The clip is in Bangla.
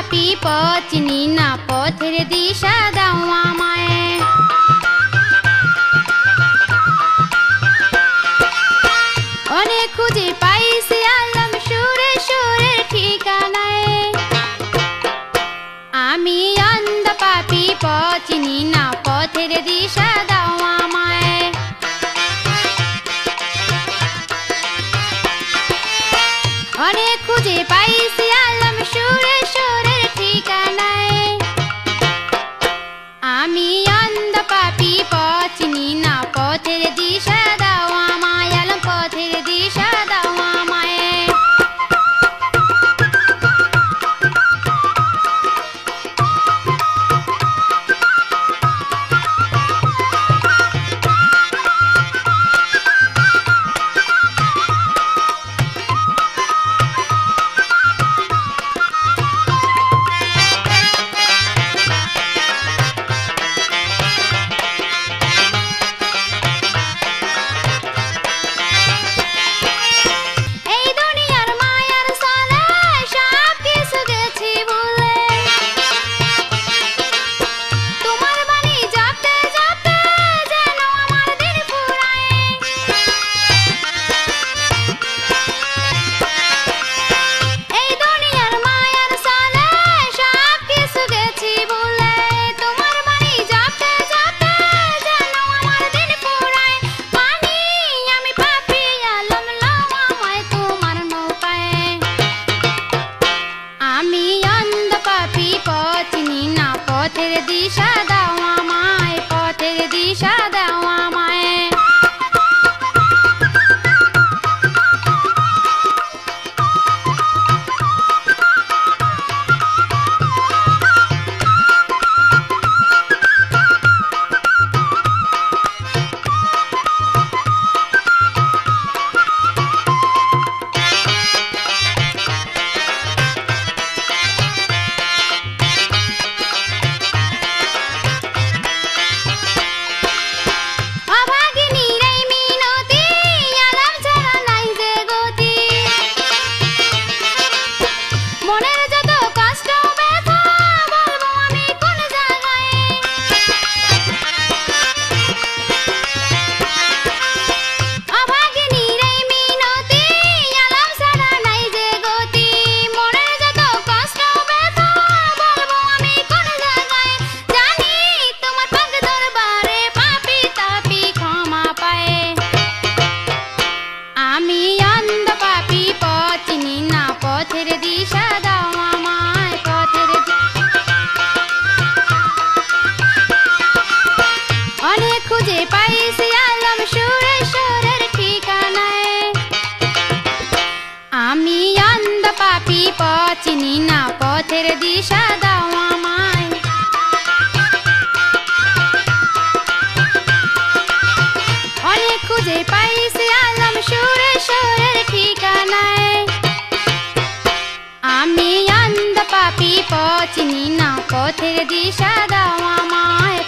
পাপি পচিনি না পথের দিশা দাও আমায়। অনেক খুঁজে পাইছি আলম সুরে সুরের ঠিকানায়। আমি অন্ধ পাপি পচিনি না পথের দিশা দাও আমায়। অনেক খুঁজে পাইছি আলম সুরে সুরে পাইছি আলম সুরেশ্বরের ঠিকানায়। আমি অন্ধ পাপি পচিনি না পথের দিশা দাও আমায়। অনেক খুঁজে পাইছি আলম সুরেশ্বরের ঠিকানায়। আমি অন্ধ পাপি পচিনি না পথের দিশা দাও আমায়।